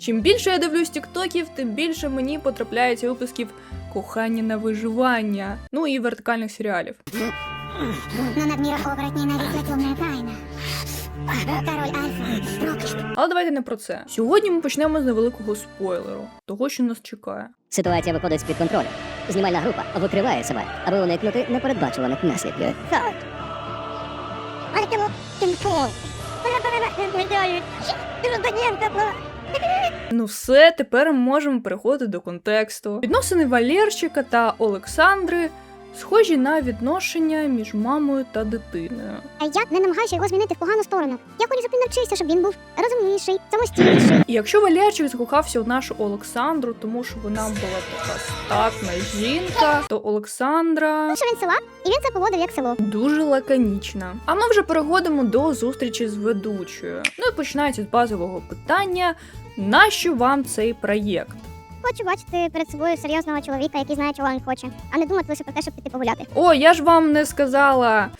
Чим більше я дивлюсь тіктоків, тим більше мені потрапляється випусків кохання на виживання, ну і вертикальних серіалів. Но надмир оборотней нависла темная тайна. Король Альфа проклят. Але давайте не про це. Сьогодні ми почнемо з невеликого спойлеру, того, що нас чекає. Ситуація виходить з-під контролю. Знімальна група викриває себе, аби уникнути непередбачуваних наслідків. Так. Кому тимфон. Ну все, тепер ми можемо переходити до контексту. Відносини Валєрчика та Олександри схожі на відношення між мамою та дитиною. Я не намагаюся його змінити в погану сторону. Я хочу, щоб він навчився, щоб він був розумніший, самостійніший. І якщо Валєрчик закохався в нашу Олександру, тому що вона була така статна жінка, то Олександра Що він села, і він це поводив як село. дуже лаконічна. А ми вже переходимо до зустрічі з ведучою. Ну і починається з базового питання: нащо вам цей проєкт? Хочу бачити перед собою серйозного чоловіка, який знає, чого він хоче, а не думати лише про те, щоб піти погуляти. О, я ж вам не сказала.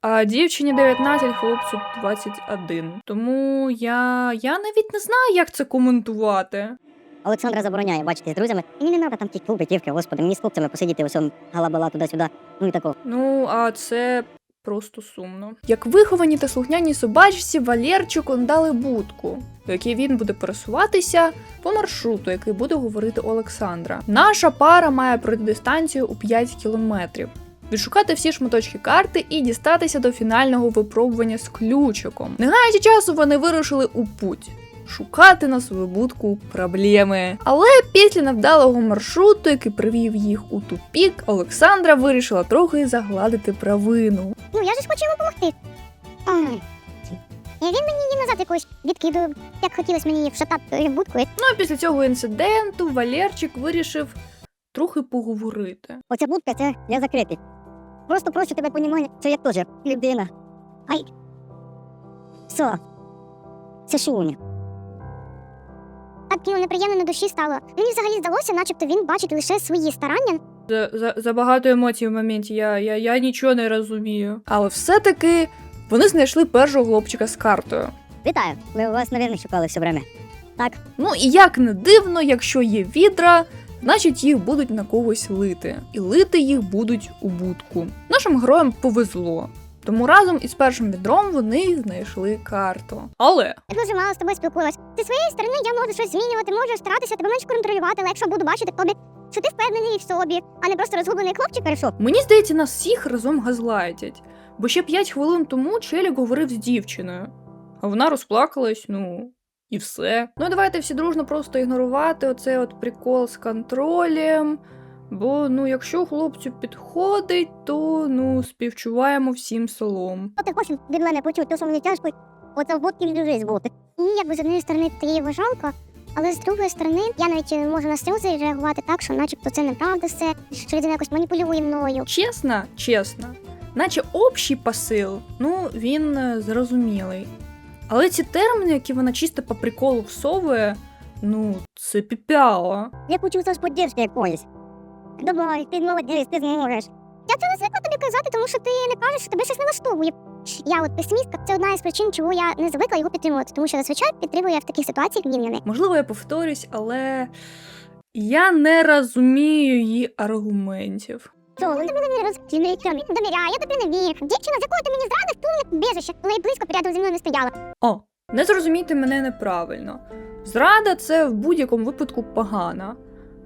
А дівчині 19, хлопцю 21. Тому я. я навіть не знаю, як це коментувати. Олександра забороняє бачитись з друзями. Мені не треба там ті клуби, дівки, господи, мені з хлопцями посидіти ось он галабала туди-сюди. Ну і тако. Ну, а це просто сумно. Як виховані та слухняні собачці, Валєрчику дали будку, в якій він буде пересуватися по маршруту, який буде говорити Олександра. Наша пара має пройти дистанцію у 5 кілометрів. Відшукати всі шматочки карти і дістатися до фінального випробування з ключиком. Не гаючи часу, вони вирушили у путь. Шукати на свою будку проблеми. Але після невдалого маршруту, який привів їх у тупік, Олександра вирішила трохи загладити провину. Ну я ж хочу йому допомогти. І він мені назад якось відкидав, як хотілося мені вшатати будку. Ну а після цього інциденту Валерчик вирішив трохи поговорити. Оця будка це я закритий. Просто прошу тебе понімання, це я теж людина. Ай. Все. Це шуня. Так ну, неприємно на душі стало. Мені взагалі здалося, начебто він бачить лише свої старання, За, за, за багато емоцій в моменті я, я, я нічого не розумію. Але все-таки вони знайшли першого хлопчика з картою. Вітаю! Ми у вас, навірно, шукали все время. Так, Ну і як не дивно, якщо є відра, значить їх будуть на когось лити. І лити їх будуть у будку. Нашим героям повезло. Тому разом із першим відром вони знайшли карту. Але Я дуже мало з тобою спілкуюсь. Зі своєї сторони я можу щось змінювати, можу старатися тебе менш контролювати, але якщо буду бачити тобі, що ти впевнений в собі, а не просто розгублений хлопчик перейшов. мені здається, нас всіх разом газлайтять. Бо ще 5 хвилин тому Челік говорив з дівчиною, а вона розплакалась, ну. І все. Ну давайте всі дружно просто ігнорувати оцей от прикол з контролем. Бо ну, якщо хлопцю підходить, то ну співчуваємо всім селом. Що ти хочеш від мене почути, то що мені тяжко, оце в всю жизнь бути. І якби з однієї сторони ти її жалко, але з другої сторони я навіть е, можу на сльози реагувати так, що начебто це неправда все, що людина якось маніпулює мною. Чесно, чесно, наче общий посил, ну він е, зрозумілий. Але ці терміни, які вона чисто по приколу всовує, ну це піпяло. я хочу з поддержки якоїсь. Давай, ти молодець, ти зможеш. Я це не звикла тобі казати, тому що ти не кажеш, що тебе щось не влаштовує. Я от песимістка, це одна із причин, чого я не звикла його підтримувати, тому що зазвичай підтримую я в таких ситуаціях гнівняне. Можливо, я повторюсь, але я не розумію її аргументів. Він тобі не розкінує, довіряє, я тобі не вірю. Дівчина, з якою ти мені зрадив, ту біжище, коли близько рядом зі мною не стояла. О, не зрозумійте мене неправильно. Зрада це в будь-якому випадку погана.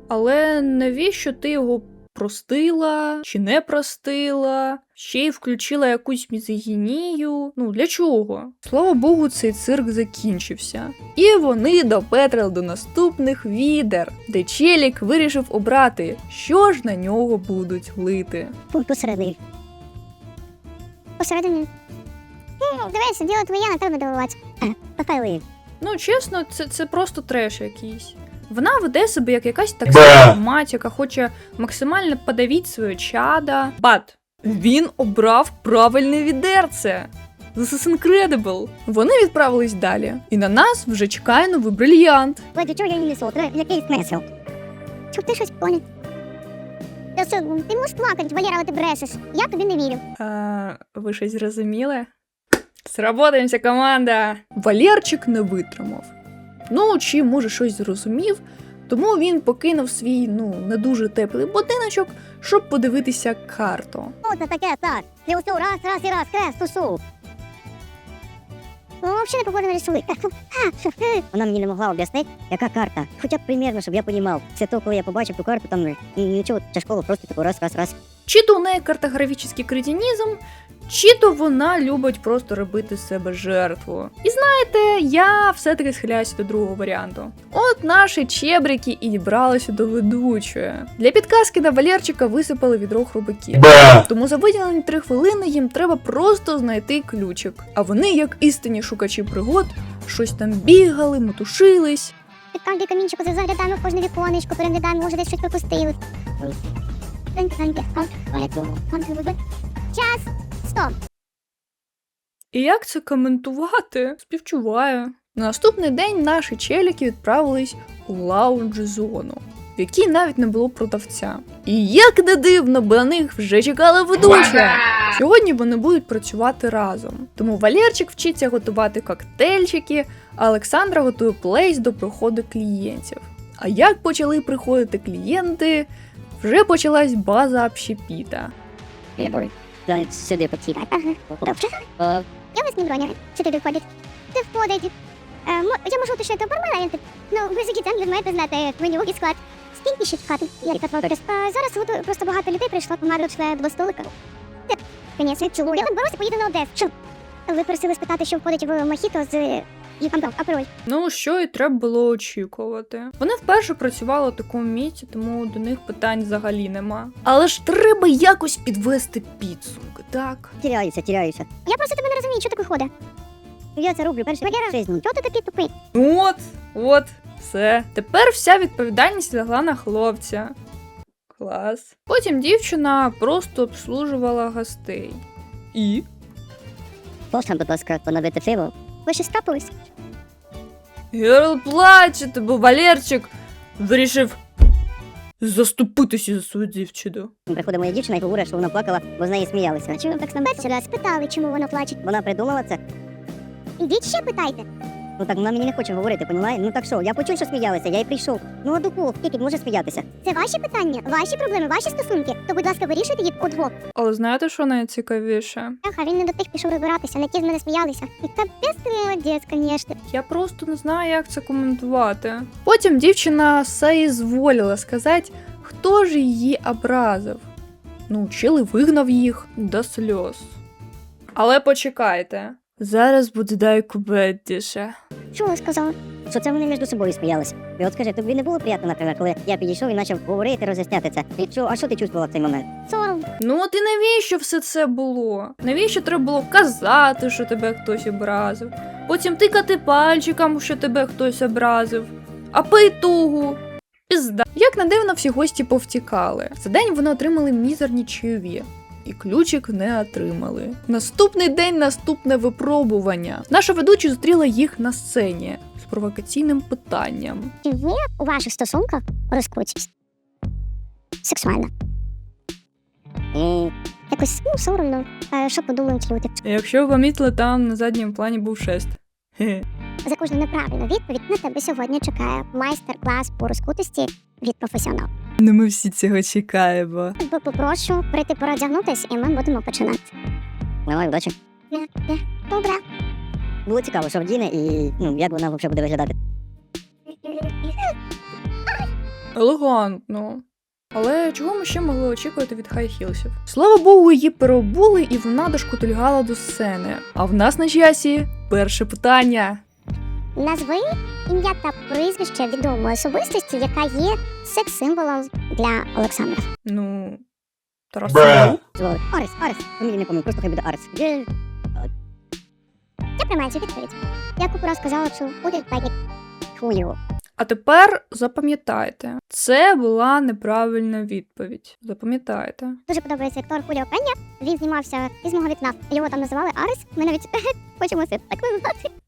Але навіщо ти його простила чи не простила? Ще й включила якусь мізогінію. Ну для чого? Слава Богу, цей цирк закінчився. І вони допетрили до наступних відер, де Челік вирішив обрати, що ж на нього будуть лити. Пункт посередині. Посередині. Дивися, діло твоє, на тебе дивуватися. Пахайли. Ну, чесно, це, це просто треш якийсь. Вона веде себе як якась таксична мать, яка хоче максимально подавіть своє чада. Бат, він обрав правильне відерце. This is incredible. Вони відправились далі, і на нас вже чекає новий брильянт. Леді, чого я її несу? Треба якийсь смисл. Щоб ти щось поняв. Та що, ти можеш плакати, Валера, але ти брешеш. Я тобі не вірю. А, ви щось зрозуміли? Сработаємося, команда! Валерчик не витримав. Ну чи може щось зрозумів, тому він покинув свій ну не дуже теплий будиночок, щоб подивитися карту. Що це таке, так? Я усю раз, раз і раз, крест усу. Ну, взагалі не похоже на рисунок. Вона мені не могла об'яснити, яка карта. Хоча б примірно, щоб я понімав. Це то, коли я побачив ту карту, там м, нічого, школа просто таку раз, раз, раз. Чи то у неї картографічний кретинізм, чи то вона любить просто робити з себе жертву. І знаєте, я все-таки схиляюся до другого варіанту. От наші чебрики і дібралися до ведучої. Для підказки на Валерчика висипали відро хробаків. Тому за виділені три хвилини їм треба просто знайти ключик. А вони, як істинні шукачі пригод, щось там бігали, метушились. Під кожний камінчик оце заглядаємо в кожне віконечко, переглядаємо, може десь щось пропустили. Час! Стоп! І як це коментувати? Співчуваю. На наступний день наші челіки відправились у лаунж-зону, в якій навіть не було продавця. І як не дивно, бо на них вже чекала ведуча. Сьогодні вони будуть працювати разом. Тому Валерчик вчиться готувати коктейльчики, а Олександра готує плейс до приходу клієнтів. А як почали приходити клієнти, вже почалась база общепіта. Дай сюди потік. Ага. Добре. Я вас не броня. Чотири входять. Це входить. Е, мо- я можу уточнити парламент. Ну, ви сидіти, ви маєте знати меню і склад. Скільки ще чекати? Як так? Е, зараз готую, просто багато людей прийшло, помагали члени два столика. Це, конечно, чому? Я тут беруся, поїду на Одес. Що? Ви просили спитати, що входить в мохіто з апероль. Ну, що і треба було очікувати. Вони вперше працювали у такому місці, тому до них питань взагалі нема. Але ж треба якось підвести підсумки, так? Тіряюся, тіряюся. Я просто тебе не розумію, що таке виходить. Я це роблю перший раз в. Чого ти такий тупий? От, от, все. Тепер вся відповідальність лягла на хлопця. Клас. Потім дівчина просто обслужувала гостей. І? Можна, будь ласка, поновити пиво? Ви щось трапились? Герл плаче, бо Валерчик вирішив заступитися за свою дівчину. Приходить моя дівчина і говорить, що вона плакала, бо з неї сміялися. Чому так само? Перший раз спитали, чому вона плаче? Вона придумала це. Ідіть ще питайте. Ну так вона мені не хоче говорити, понімає? Ну так що, я почув, що сміялися, я й прийшов. Ну а духу, хто тут може сміятися? Це ваші питання, ваші проблеми, ваші стосунки. То, будь ласка, вирішуйте їх удвох. Але знаєте, що найцікавіше? Ага, він не до тих пішов розбиратися, на ті з мене сміялися. І капець ти молодець, звісно. Я просто не знаю, як це коментувати. Потім дівчина соізволила сказати, хто ж її образив. Ну, чили вигнав їх до сльоз. Але почекайте. Зараз буде дай кубеттіше. Що ви сказали? Що це вони між собою сміялися? І от скажи, тобі не було приємно, наприклад, коли я підійшов і почав говорити, роз'ясняти це. І що, а що ти чувствувала в цей момент? Сором. Ну от і навіщо все це було? Навіщо треба було казати, що тебе хтось образив? Потім тикати пальчиком, що тебе хтось образив. А по ітогу пізда. Як не дивно, всі гості повтікали. За день вони отримали мізерні чайові. І ключик не отримали. Наступний день наступне випробування. Наша ведуча зустріла їх на сцені з провокаційним питанням. Чи є у ваших стосунках розкрутість? Сексуальна. Якось ну, соромно. А що подумають люди? Якщо ви помітили, там на задньому плані був шест. За кожну неправильну відповідь на тебе сьогодні чекає майстер-клас по розкутості від професіонала. Ну ми всі цього чекаємо. Бо попрошу прийти переодягнутись, і ми будемо починати. Давай, удачі. Добре. Було цікаво, що вдіне і ну, як вона взагалі буде виглядати. Елегантно. Але чого ми ще могли очікувати від хайхілсів? Слава Богу, її переобули і вона дошкутильгала до сцени. А в нас на часі перше питання. Назви ім'я та прізвище відомої особистості, яка є секс-символом для Олександра. Ну, Тарас. Бре. Арес, Арес. Фамілії не пам'ятаю, просто хай буде Арес. Є. Я приймаю цю відповідь. Я купу раз сказала, що буде пані. Хую. А тепер запам'ятайте, це була неправильна відповідь. Запам'ятайте. Дуже подобається актор Хуліо Пеня. Він знімався із мого вікна. Його там називали Арес. Ми навіть хочемо це так називати.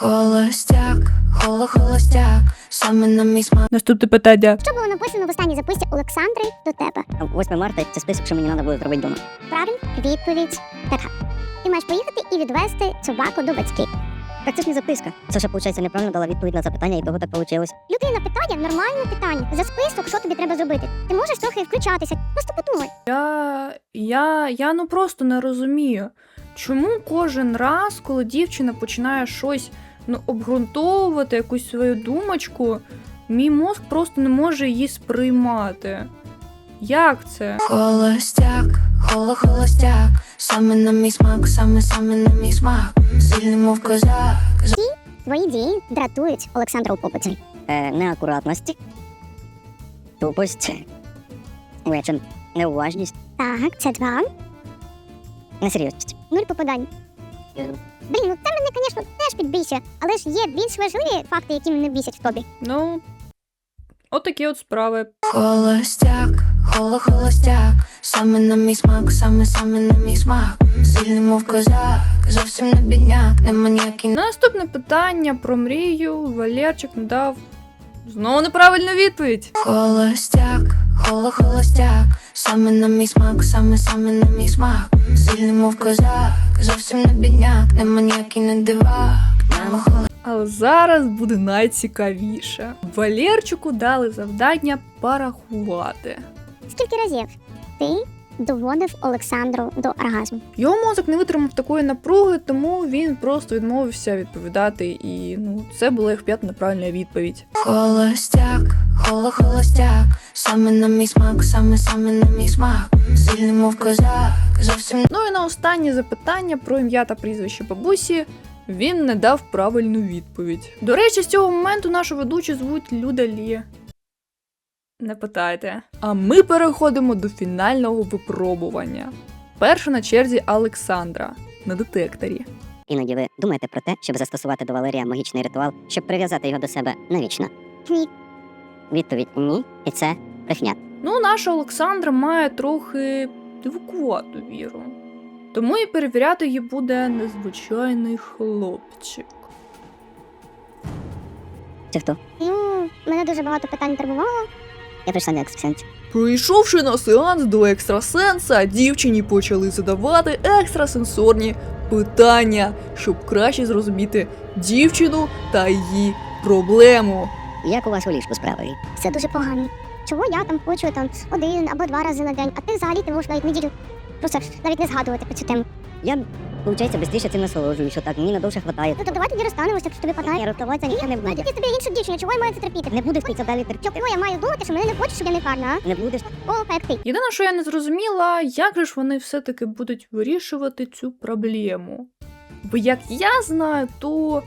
Холостяк, холо, холостяк, саме на мій смак. Наступне питання. Що було написано в останній записці Олександри до тебе? 8 марта це список, що мені треба буде зробити вдома. Правильно? Відповідь така. Ти маєш поїхати і відвести собаку до батьків. Так це ж не записка. Саша, виходить, неправильно дала відповідь на запитання, і того так вийшло. Людина питає нормальне питання. За список, що тобі треба зробити. Ти можеш трохи включатися. Просто подумай. Я, я, я ну просто не розумію, чому кожен раз, коли дівчина починає щось ну, обґрунтовувати, якусь свою думочку, мій мозк просто не може її сприймати. Як це? Холостяк, холо холостяк, саме на мій смак, саме саме на мій смак, сильний мов козак. Твої дії дратують Олександра у побуті. Е, неакуратності, тупость, вечір, неуважність, Так, це два. Несерйозність. Нуль попадань. Блін, ну це мене, звісно, теж підбійся, але ж є більш важливі факти, які мене бісять в тобі. Ну, отакі от справи. Холостяк, холо холостяк, саме на мій смак, саме саме на мій смак, сильний мов козак, зовсім не бідняк, нема ніякий Наступне питання про мрію Валерчик надав знову неправильну відповідь. Холостяк, холо холостяк, саме на мій смак, саме саме на мій смак, сильний мов козак, зовсім не бідняк, нема ніякий не дивак, нема холостяк. Але зараз буде найцікавіше. Валерчику дали завдання порахувати. Скільки разів ти доводив Олександру до оргазму? Його мозок не витримав такої напруги, тому він просто відмовився відповідати, і ну це була їх п'ята неправильна відповідь. Холостяк, холо холостяк, саме на мій смак, саме саме на мій смак, сильний мов козак, зовсім Ну і на останнє запитання про ім'я та прізвище бабусі він не дав правильну відповідь. До речі, з цього моменту нашу ведучу звуть Люда Лі. Не питайте. А ми переходимо до фінального випробування. Перша на черзі Олександра на детекторі. Іноді ви думаєте про те, щоб застосувати до Валерія магічний ритуал, щоб прив'язати його до себе навічно? Ні. Відповідь ні, і це брехня. Ну, наша Олександра має трохи дивакувату віру. Тому і перевіряти її буде незвичайний хлопчик. Чи хто? Ну, мене дуже багато питань турбувало. Я прийшла не екстрасенс. Прийшовши на сеанс до екстрасенса, дівчині почали задавати екстрасенсорні питання, щоб краще зрозуміти дівчину та її проблему. Як у вас у ліжку справи? Все дуже погано. Чого я там хочу там один або два рази на день, а ти взагалі ти можеш навіть неділю просто навіть не згадувати про цю тему. Я, виходить, швидше цим насолоджуюся, так мені надовше хватає. Ну то давай тоді розстанемося, якщо тобі Ні, падає. рахуватися ніхто не буде. тоді тобі інша дівчина, чого я маю це терпіти? Не будеш ти це далі терпіти. Чого я маю думати, що мене не хочеш, щоб я не гарна, Не будеш. а? О, як ти. Єдине, що я не зрозуміла, як же ж вони все-таки будуть вирішувати цю проблему. Бо як я знаю, то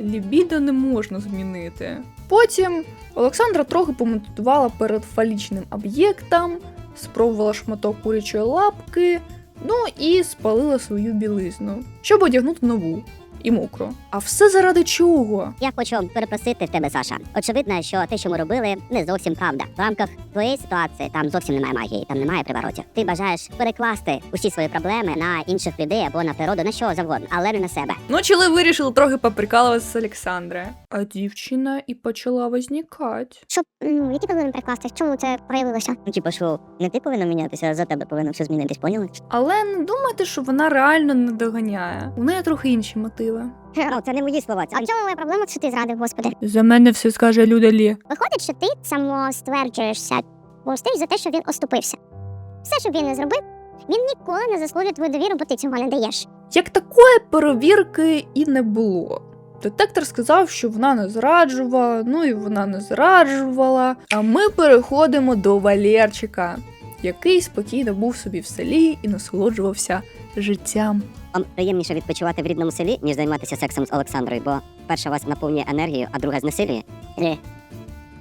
лібідо не можна змінити. Потім Олександра трохи помедитувала перед фалічним об'єктом, спробувала шматок курячої лапки, ну і спалила свою білизну, щоб одягнути нову і мокру. А все заради чого? Я хочу перепросити в тебе, Саша. Очевидно, що те, що ми робили, не зовсім правда. В рамках твоєї ситуації там зовсім немає магії, там немає приворотів. Ти бажаєш перекласти усі свої проблеми на інших людей або на природу, на що завгодно, але не на себе. Ну, чили вирішили трохи поприкалуватися з Олександри. А дівчина і почала возникати. Щоб ну, які проблеми прикласти? Чому це проявилося? Ну, типу, що не ти повинна мінятися, а за тебе повинно все змінитись, поняли? Але не думайте, що вона реально не доганяє. У неї трохи інші мотиви. Ну, це не мої слова. А в чому моя проблема, що ти зрадив, господи? За мене все скаже Люда Лі. Виходить, що ти самостверджуєшся постиш за те, що він оступився. Все, що він не зробив, він ніколи не заслужить твою довіру, бо ти цього не даєш. Як такої перевірки і не було. Детектор сказав, що вона не зраджувала, ну і вона не зраджувала. А ми переходимо до Валерчика, який спокійно був собі в селі і насолоджувався життям. Вам приємніше відпочивати в рідному селі, ніж займатися сексом з Олександрою, бо перша вас наповнює енергію, а друга знесилює. Е,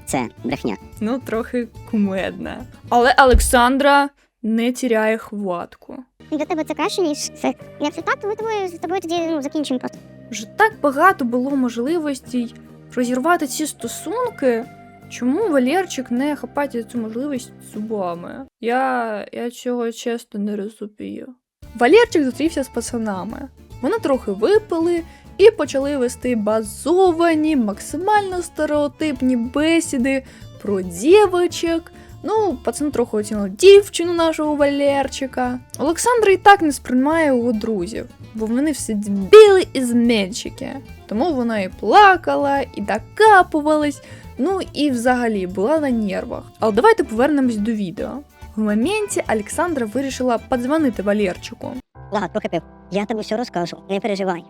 Це брехня. Ну, трохи кумедне. Але Олександра не тіряє хватку. Для тебе це краще, ніж це. Якщо так, то ми тобою, з тобою тоді ну, закінчимо просто. Вже так багато було можливостей розірвати ці стосунки. Чому Валерчик не хапає цю можливість зубами? Я, я цього чесно не розумію. Валерчик зустрівся з пацанами. Вони трохи випили і почали вести базовані, максимально стереотипні бесіди про дівочок, Ну, пацан трохи оцінив дівчину нашого Валерчика. Олександра і так не сприймає його друзів, бо вони всі дебіли і зменщики. Тому вона і плакала, і докапувалась, ну і взагалі була на нервах. Але давайте повернемось до відео. В моменті Олександра вирішила подзвонити Валерчику. Ладно, трохи пив. Я тобі все розкажу, не переживай.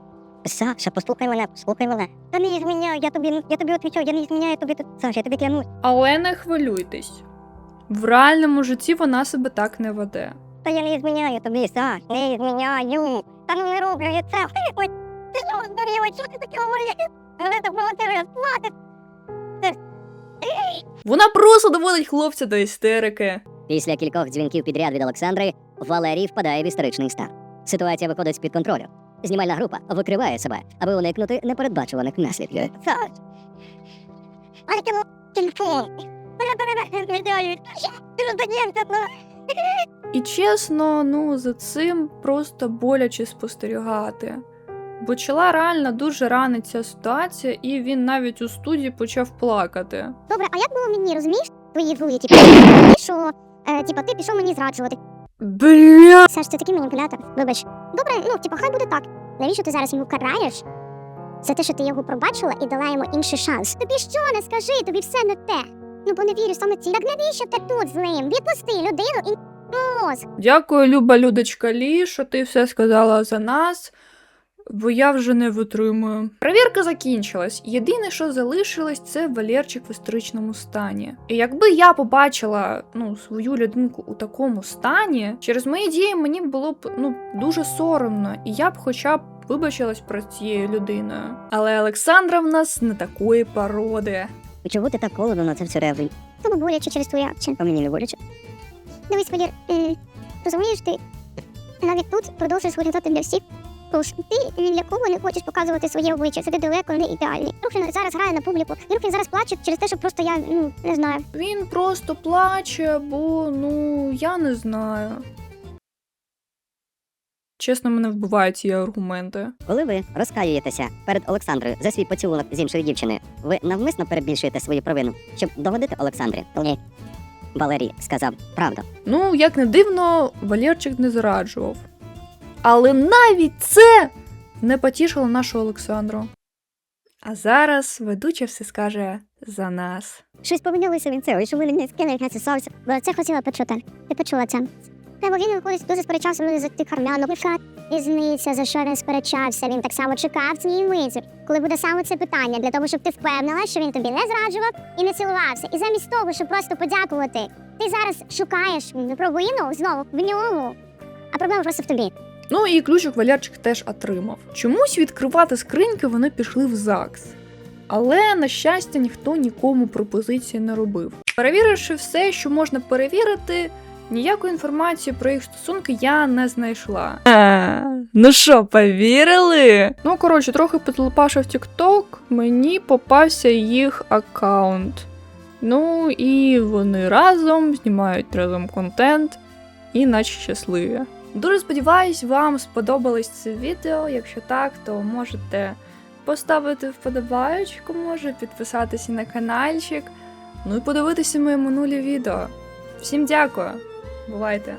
Саша, послухай мене, послухай мене. Та не зміняй, я тобі, я тобі відповідаю, я не зміняю тобі. Саша, я тобі клянусь. Але не хвилюйтесь. В реальному житті вона себе так не веде. Та я не зміняю тобі, Саш, не зміняю. Та ну не роблю я це. Ой, ти що здуріла, що ти таке говориш? Але так молодець, платить. Вона просто доводить хлопця до істерики. Після кількох дзвінків підряд від Олександри Валерій впадає в істеричний стан. Ситуація виходить з-під контролю. Знімальна група викриває себе, аби уникнути непередбачуваних наслідків. І чесно, ну за цим просто боляче спостерігати. Бо чола реально дуже ранить ця ситуація, і він навіть у студії почав плакати. Добре, а як було мені, розумієш, твої злої, типу, що е, типа, ти пішов мені зраджувати. Бля! Все ж це такий маніпулятор. Вибач. Добре, ну типа, хай буде так. Навіщо ти зараз його караєш? За те, що ти його пробачила і дала йому інший шанс. Тобі що не скажи, тобі все не те. Ну бо не вірю саме ці. Так навіщо ти тут з ним? Відпусти людину і мозг. Дякую, Люба Людочка Лі, що ти все сказала за нас, бо я вже не витримую. Перевірка закінчилась. Єдине, що залишилось, це Валерчик в історичному стані. І якби я побачила ну, свою людинку у такому стані, через мої дії мені було б ну, дуже соромно, і я б хоча б вибачилась перед цією людиною. Але Олександра в нас не такої породи. Чого ти так холодно на це все реагуєш? Тобі боляче через твою акцію. А мені не боляче. Дивись, Валір, е, розумієш, ти навіть тут продовжуєш виглядати для всіх. Тож ти ні для кого не хочеш показувати своє обличчя, це ти далеко не ідеальний. Рухін зараз грає на публіку. І Рухін зараз плаче через те, що просто я ну не знаю. Він просто плаче, бо ну я не знаю. Чесно, мене вбивають ці аргументи. Коли ви розкаюєтеся перед Олександрою за свій поцілунок з іншої дівчини, ви навмисно перебільшуєте свою провину, щоб догодити Олександрі? Ні. Валерій сказав правду. Ну, як не дивно, Валерчик не зраджував. Але навіть це не потішило нашу Олександру. А зараз ведуча все скаже за нас. Щось помінялося він це, що ви не скинули на совість. Бо це хотіла почути. Ти почула це. Та бо він виходить дуже сперечався мене за тих армянок. Яка різниця, за що він сперечався? Він так само чекав цієї миті, коли буде саме це питання, для того, щоб ти впевнила, що він тобі не зраджував і не цілувався. І замість того, щоб просто подякувати, ти зараз шукаєш провину знову в ньому. А проблема просто в тобі. Ну і ключик Валерчик теж отримав. Чомусь відкривати скриньки вони пішли в ЗАГС. Але, на щастя, ніхто нікому пропозиції не робив. Перевіривши все, що можна перевірити, ніякої інформації про їх стосунки я не знайшла. ну що, повірили? Ну, коротше, трохи потлопавши в TikTok, мені попався їх аккаунт. Ну і вони разом знімають разом контент і наче щасливі. Дуже сподіваюсь, вам сподобалось це відео. Якщо так, то можете поставити вподобаючку, може підписатися на каналчик, ну і подивитися мої минулі відео. Всім дякую! Бувайте!